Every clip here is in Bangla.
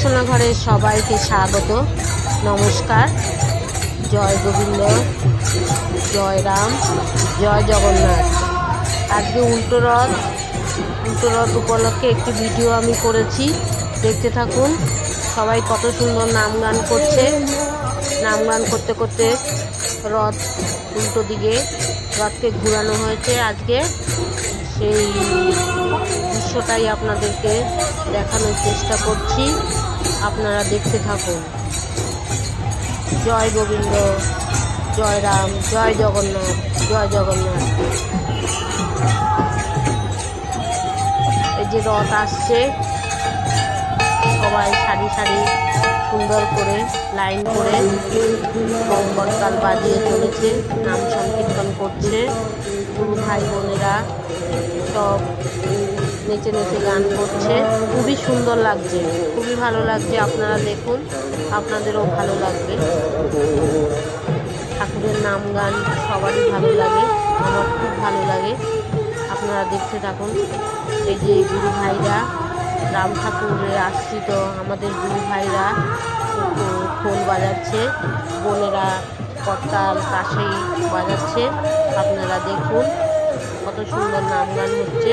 উপাসনা ঘরের সবাইকে স্বাগত। নমস্কার। জয় গোবিন্দ, জয় রাম, জয় জগন্নাথ। আজকে উল্টো রথ উল্টো রথ উপলক্ষে একটি ভিডিও আমি করেছি। দেখতে থাকুন, সবাই কত সুন্দর নাম গান করছে। নাম গান করতে করতে রথ উল্টো দিকে, রথকে ঘুরানো হয়েছে আজকে। সেই দৃশ্যটাই আপনাদেরকে দেখানোর চেষ্টা করছি। আপনারা দেখতে থাকুন। জয় গোবিন্দ, জয় রাম, জয় জগন্নাথ জয় জগন্নাথ। এই যে রথ আসছে, সবাই সারি সারি সুন্দর করে লাইন করে কম করতাল বাজিয়ে চলেছে, নাম সংকীর্তন করছে। গুরু ভাই বোনেরা সব নেচে নেচে গান করছে। খুবই সুন্দর লাগছে, খুবই ভালো লাগছে, আপনারা দেখুন, আপনাদেরও ভালো লাগবে। ঠাকুরের নাম গান সবারই ভালো লাগে, আমার খুব ভালো লাগে। আপনারা দেখতে থাকুন, এই যে গুরু ভাইরা, রাম ঠাকুরের আশ্রিত আমাদের গুরু ভাইরা খোল বাজাচ্ছে, বোনেরা করতাল কাশেই বাজাচ্ছে, আপনারা দেখুন, কত সুন্দর নাম গান হচ্ছে।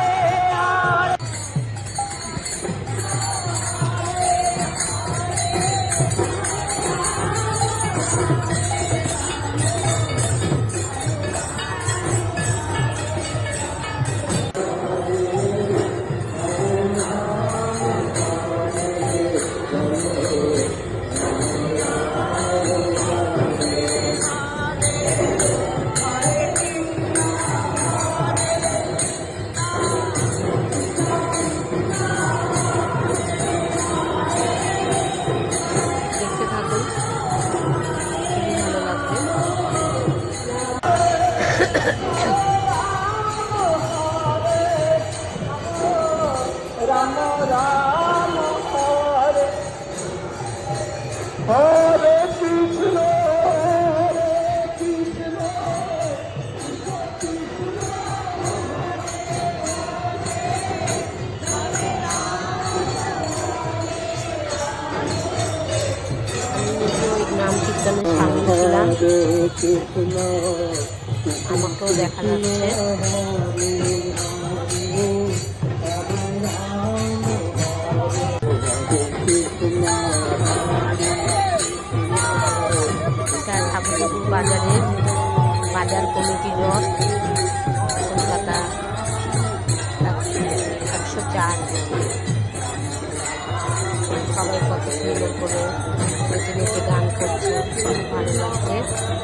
আমাকেও দেখা যাচ্ছে। ঠাকুরপুর বাজার কমিটির রথ কলকাতা একশো চার সবাই কত সুন্দর করে গান করছে খুব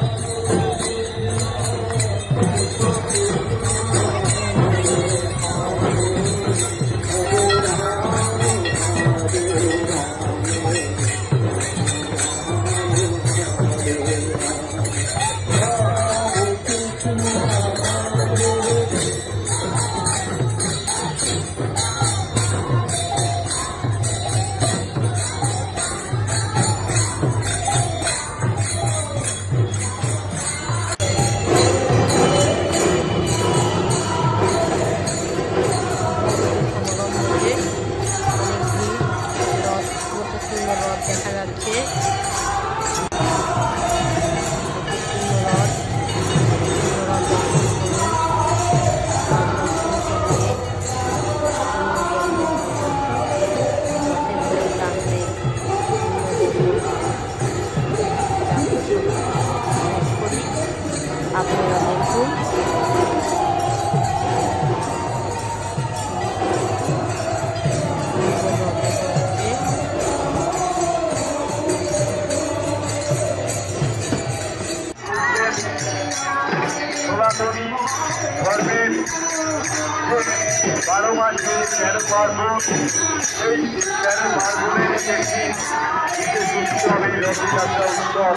ধর্মের বারো মাসে তেরো পার্বণ এই তেরো পার্বণের একটি বিশেষ উৎসব এই রথযাত্রা উৎসব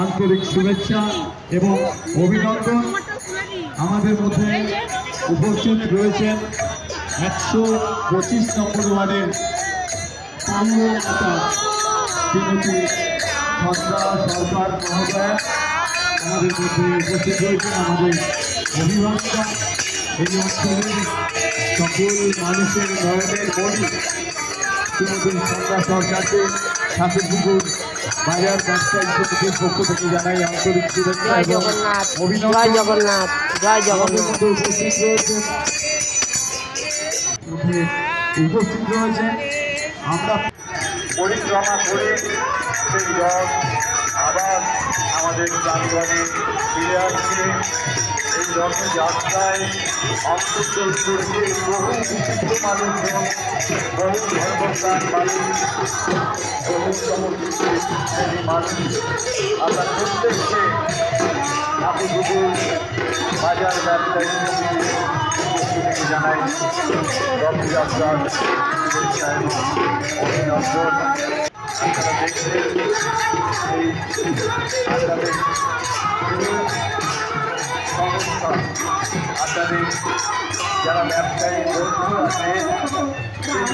আন্তরিক শুভেচ্ছা এবং অভিনন্দন। আমাদের মধ্যে উপস্থিত রয়েছেন একশো পঁচিশ নম্বর ওয়ার্ডের শ্রীমতী সন্ধ্যা সরকার মহোদয়া। আমাদের মধ্যে উপস্থিত রয়েছেন আমাদের অভিভাবক এই অঞ্চলের সকল মানুষের নয়নের মণি শ্রীমতী সন্ধ্যা সরকারকে ঠাকুরপুকুর বাজার ব্যবসায়ী সমিতির পক্ষ থেকে জানাই আন্তরিক শুভেচ্ছা জয় এবং জগন্নাথ জয় অভিনন্দন জগন্নাথ জয় জগন্নাথ। উপস্থিত রয়েছেন। উপস্থিত রয়েছেন আমরা। পরিক্রমা করে সেই রথ আবার আমাদের প্রাঙ্গণে ফিরে আসছে। এই রথযাত্রায় অন্তর্গত করছে বহু বিশিষ্ট মানুষজন বহু ধর্মপ্রাণ মানুষ। বহু শ্রেণি মানুষ আমরা প্রত্যেককে ঠাকুর বাজার ব্যবসায়ী থেকে জানাই রথযাত্রার অভিনন্দন আপনারা দেখছেন এই আপনাদের সংস্থা আপনাদের যারা ব্যবসায়ী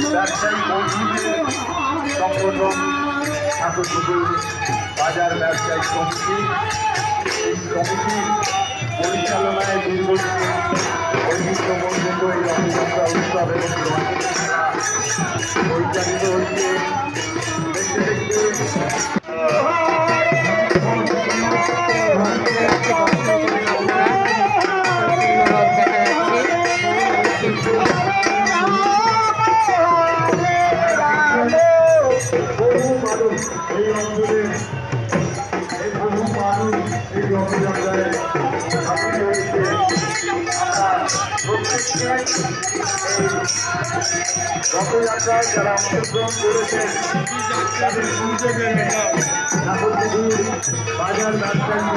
ব্যবসায়ী বন্ধুদের সংগঠন ঠাকুরপুকুর বাজার ব্যবসায়ী কমিটি। এই সমিতির পরিচালনায় দীর্ঘদিন ঐতিহ্যমণ্ডিত এই রথযাত্রা উৎসব এবং এই অঞ্চলে এই বহু মানুষ এই রথযাত্রায় প্রত্যেককে রথযাত্রায় যারা অংশগ্রহণ করেছেন তাদের সূর্যকে বাজার রাস্তায়